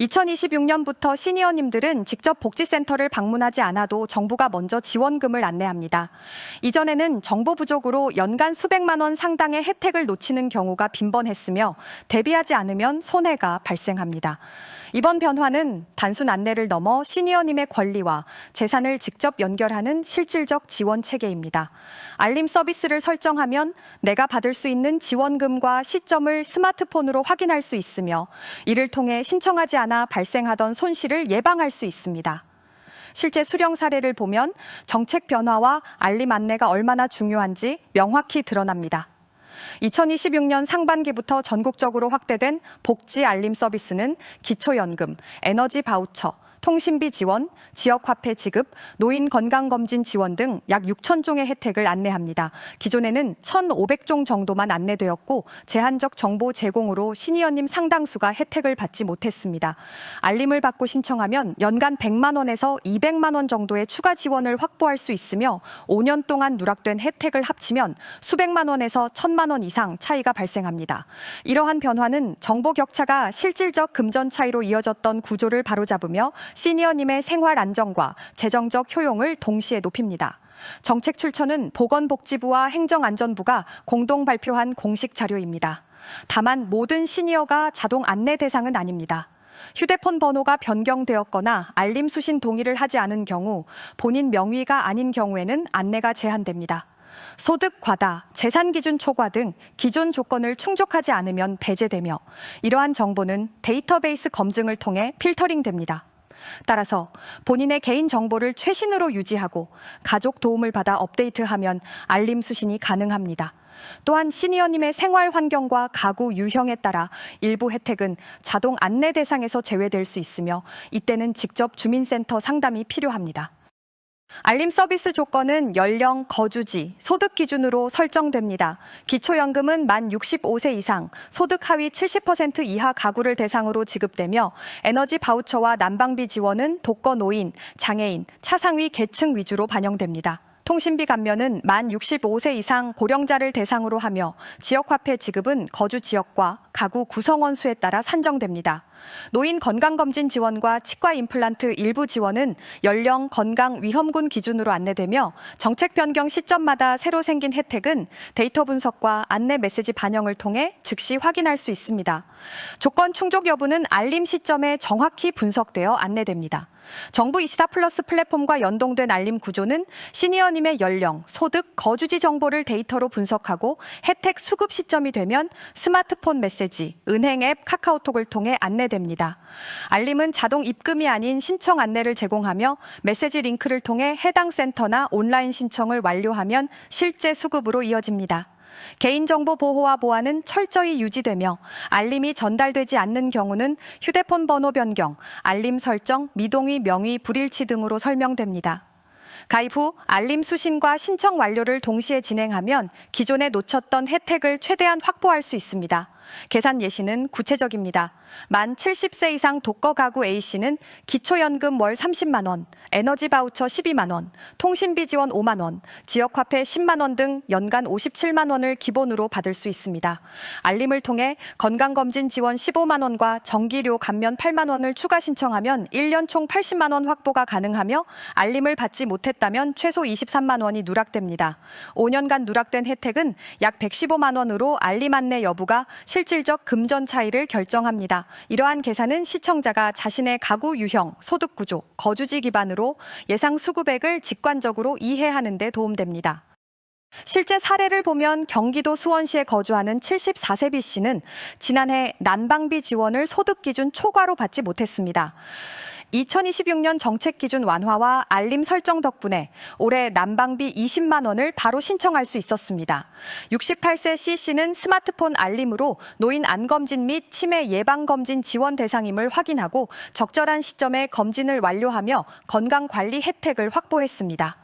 2026년부터 시니어님들은 직접 복지센터를 방문하지 않아도 정부가 먼저 지원금을 안내합니다. 이전에는 정보 부족으로 연간 수백만 원 상당의 혜택을 놓치는 경우가 빈번했으며 대비하지 않으면 손해가 발생합니다. 이번 변화는 단순 안내를 넘어 시니어님의 권리와 재산을 직접 연결하는 실질적 지원 체계입니다. 알림 서비스를 설정하면 내가 받을 수 있는 지원금과 시점을 스마트폰으로 확인할 수 있으며 이를 통해 신청하지 않아 발생하던 손실을 예방할 수 있습니다. 실제 수령 사례를 보면 정책 변화와 알림 안내가 얼마나 중요한지 명확히 드러납니다. 2026년 상반기부터 전국적으로 확대된 복지 알림 서비스는 기초연금, 에너지 바우처, 통신비 지원, 지역화폐 지급, 노인 건강검진 지원 등 약 6천 종의 혜택을 안내합니다. 기존에는 1,500종 정도만 안내되었고 제한적 정보 제공으로 시니어님 상당수가 혜택을 받지 못했습니다. 알림을 받고 신청하면 연간 100만 원에서 200만 원 정도의 추가 지원을 확보할 수 있으며 5년 동안 누락된 혜택을 합치면 수백만 원에서 1천만 원 이상 차이가 발생합니다. 이러한 변화는 정보 격차가 실질적 금전 차이로 이어졌던 구조를 바로잡으며 시니어님의 생활 안정과 재정적 효용을 동시에 높입니다. 정책 출처는 보건복지부와 행정안전부가 공동 발표한 공식 자료입니다. 다만 모든 시니어가 자동 안내 대상은 아닙니다. 휴대폰 번호가 변경되었거나 알림 수신 동의를 하지 않은 경우 본인 명의가 아닌 경우에는 안내가 제한됩니다. 소득 과다, 재산 기준 초과 등 기존 조건을 충족하지 않으면 배제되며 이러한 정보는 데이터베이스 검증을 통해 필터링됩니다. 따라서 본인의 개인 정보를 최신으로 유지하고 가족 도움을 받아 업데이트하면 알림 수신이 가능합니다. 또한 시니어님의 생활 환경과 가구 유형에 따라 일부 혜택은 자동 안내 대상에서 제외될 수 있으며 이때는 직접 주민센터 상담이 필요합니다. 알림 서비스 조건은 연령, 거주지, 소득 기준으로 설정됩니다. 기초연금은 만 65세 이상, 소득 하위 70% 이하 가구를 대상으로 지급되며 에너지 바우처와 난방비 지원은 독거 노인, 장애인, 차상위 계층 위주로 반영됩니다. 통신비 감면은 만 65세 이상 고령자를 대상으로 하며 지역화폐 지급은 거주 지역과 가구 구성원 수에 따라 산정됩니다. 노인 건강검진 지원과 치과 임플란트 일부 지원은 연령, 건강, 위험군 기준으로 안내되며 정책 변경 시점마다 새로 생긴 혜택은 데이터 분석과 안내 메시지 반영을 통해 즉시 확인할 수 있습니다. 조건 충족 여부는 알림 시점에 정확히 분석되어 안내됩니다. 정부 이시다 플러스 플랫폼과 연동된 알림 구조는 시니어님의 연령, 소득, 거주지 정보를 데이터로 분석하고 혜택 수급 시점이 되면 스마트폰 메시지, 은행 앱, 카카오톡을 통해 안내됩니다. 알림은 자동 입금이 아닌 신청 안내를 제공하며 메시지 링크를 통해 해당 센터나 온라인 신청을 완료하면 실제 수급으로 이어집니다. 개인정보 보호와 보안은 철저히 유지되며 알림이 전달되지 않는 경우는 휴대폰 번호 변경, 알림 설정, 미동의 명의 불일치 등으로 설명됩니다. 가입 후 알림 수신과 신청 완료를 동시에 진행하면 기존에 놓쳤던 혜택을 최대한 확보할 수 있습니다. 계산 예시는 구체적입니다. 만 70세 이상 독거 가구 A씨는 기초연금 월 30만 원, 에너지 바우처 12만 원, 통신비 지원 5만 원, 지역화폐 10만 원 등 연간 57만 원을 기본으로 받을 수 있습니다. 알림을 통해 건강검진 지원 15만 원과 전기료 감면 8만 원을 추가 신청하면 1년 총 80만 원 확보가 가능하며 알림을 받지 못했다면 최소 23만 원이 누락됩니다. 5년간 누락된 혜택은 약 115만 원으로 알림 안내 여부가 실질적 금전 차이를 결정합니다. 이러한 계산은 시청자가 자신의 가구 유형, 소득 구조, 거주지 기반으로 예상 수급액을 직관적으로 이해하는 데 도움됩니다. 실제 사례를 보면 경기도 수원시에 거주하는 74세 B 씨는 지난해 난방비 지원을 소득 기준 초과로 받지 못했습니다. 2026년 정책 기준 완화와 알림 설정 덕분에 올해 난방비 20만 원을 바로 신청할 수 있었습니다. 68세 C 씨는 스마트폰 알림으로 노인 안검진 및 치매 예방검진 지원 대상임을 확인하고 적절한 시점에 검진을 완료하며 건강관리 혜택을 확보했습니다.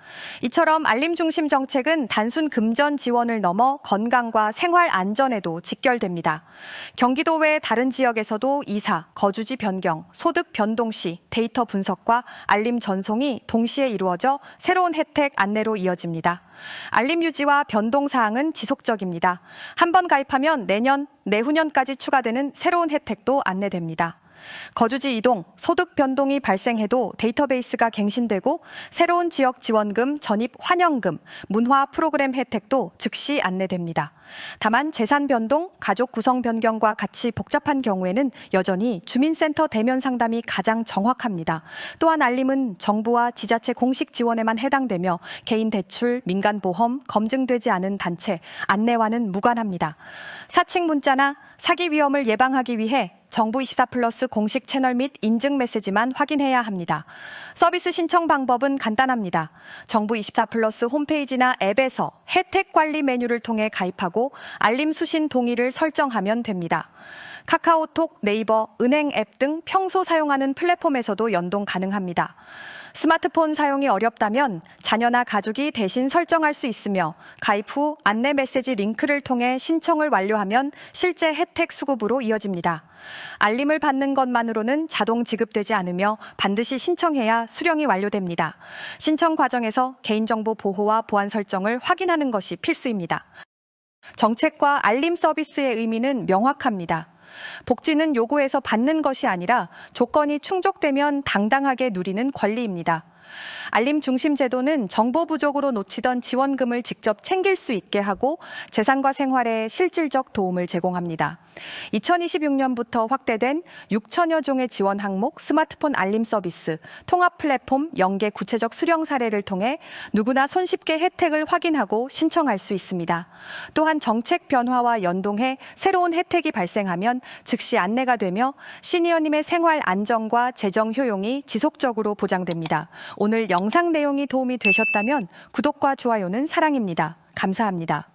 이처럼 알림 중심 정책은 단순 금전 지원을 넘어 건강과 생활 안전에도 직결됩니다. 경기도 외 다른 지역에서도 이사, 거주지 변경, 소득 변동 시 데이터 분석과 알림 전송이 동시에 이루어져 새로운 혜택 안내로 이어집니다. 알림 유지와 변동 사항은 지속적입니다. 한 번 가입하면 내년, 내후년까지 추가되는 새로운 혜택도 안내됩니다. 거주지 이동, 소득 변동이 발생해도 데이터베이스가 갱신되고 새로운 지역 지원금, 전입 환영금, 문화 프로그램 혜택도 즉시 안내됩니다. 다만 재산 변동, 가족 구성 변경과 같이 복잡한 경우에는 여전히 주민센터 대면 상담이 가장 정확합니다. 또한 알림은 정부와 지자체 공식 지원에만 해당되며 개인 대출, 민간 보험, 검증되지 않은 단체, 안내와는 무관합니다. 사칭 문자나 사기 위험을 예방하기 위해 정부 24 플러스 공식 채널 및 인증 메시지만 확인해야 합니다. 서비스 신청 방법은 간단합니다. 정부 24 플러스 홈페이지나 앱에서 혜택 관리 메뉴를 통해 가입하고 알림 수신 동의를 설정하면 됩니다. 카카오톡, 네이버, 은행 앱 등 평소 사용하는 플랫폼에서도 연동 가능합니다. 스마트폰 사용이 어렵다면 자녀나 가족이 대신 설정할 수 있으며 가입 후 안내 메시지 링크를 통해 신청을 완료하면 실제 혜택 수급으로 이어집니다. 알림을 받는 것만으로는 자동 지급되지 않으며 반드시 신청해야 수령이 완료됩니다. 신청 과정에서 개인정보 보호와 보안 설정을 확인하는 것이 필수입니다. 정책과 알림 서비스의 의미는 명확합니다. 복지는 요구해서 받는 것이 아니라 조건이 충족되면 당당하게 누리는 권리입니다. 알림 중심 제도는 정보 부족으로 놓치던 지원금을 직접 챙길 수 있게 하고 재산과 생활에 실질적 도움을 제공합니다. 2026년부터 확대된 6천여 종의 지원 항목 스마트폰 알림 서비스, 통합 플랫폼 연계 구체적 수령 사례를 통해 누구나 손쉽게 혜택을 확인하고 신청할 수 있습니다. 또한 정책 변화와 연동해 새로운 혜택이 발생하면 즉시 안내가 되며 시니어님의 생활 안정과 재정 효용이 지속적으로 보장됩니다. 오늘 영상 내용이 도움이 되셨다면 구독과 좋아요는 사랑입니다. 감사합니다.